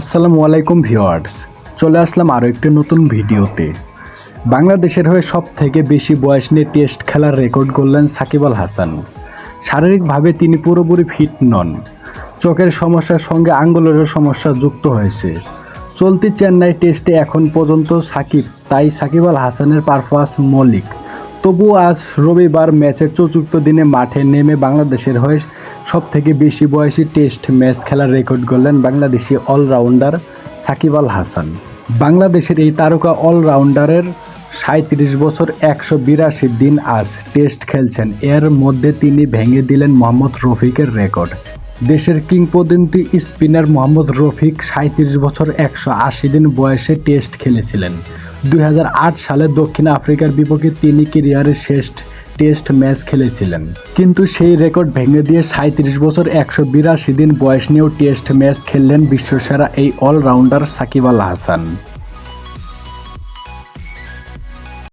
আসসালামু আলাইকুম ভিওয়ার্স চলে আসলাম আরও একটি নতুন ভিডিওতে। বাংলাদেশের হয়ে সব থেকে বেশি বয়স নিয়ে টেস্ট খেলার রেকর্ড করলেন সাকিব আল হাসান। শারীরিকভাবে তিনি পুরোপুরি ফিট নন। চোখের সমস্যার সঙ্গে আঙ্গুলেরও সমস্যা যুক্ত হয়েছে। চলতি চেন্নাই টেস্টে এখন পর্যন্ত সাকিব, তাই সাকিব আল হাসানের পারফরমেন্স মৌলিক। তবু আজ রবিবার ম্যাচের চতুর্থ দিনে মাঠে নেমে বাংলাদেশের হয়ে সব থেকে বেশি বয়সী টেস্ট ম্যাচ খেলার রেকর্ড করলেন বাংলাদেশি অলরাউন্ডার সাকিব আল হাসান। বাংলাদেশের এই তারকা অলরাউন্ডারের সাঁত্রিশ বছর একশো বিরাশি দিন আজ টেস্ট খেলছেন। এর মধ্যে তিনি ভেঙে দিলেন মোহাম্মদ রফিকের রেকর্ড। দেশের কিংবদন্তি স্পিনার মোহাম্মদ রফিক সাঁত্রিশ বছর একশো আশি দিন বয়সে টেস্ট খেলেছিলেন। দুই হাজার আট সালে দক্ষিণ আফ্রিকার বিপক্ষে তিনি কেরিয়ারের শেষ টেস্ট ম্যাচ খেলেছিলেন। কিন্তু সেই রেকর্ড ভেঙে দিয়ে সাঁত্রিশ বছর একশো বিরাশি দিন বয়স নিয়েও টেস্ট ম্যাচ খেললেন বিশ্বসেরা এই অলরাউন্ডার সাকিব আল হাসান।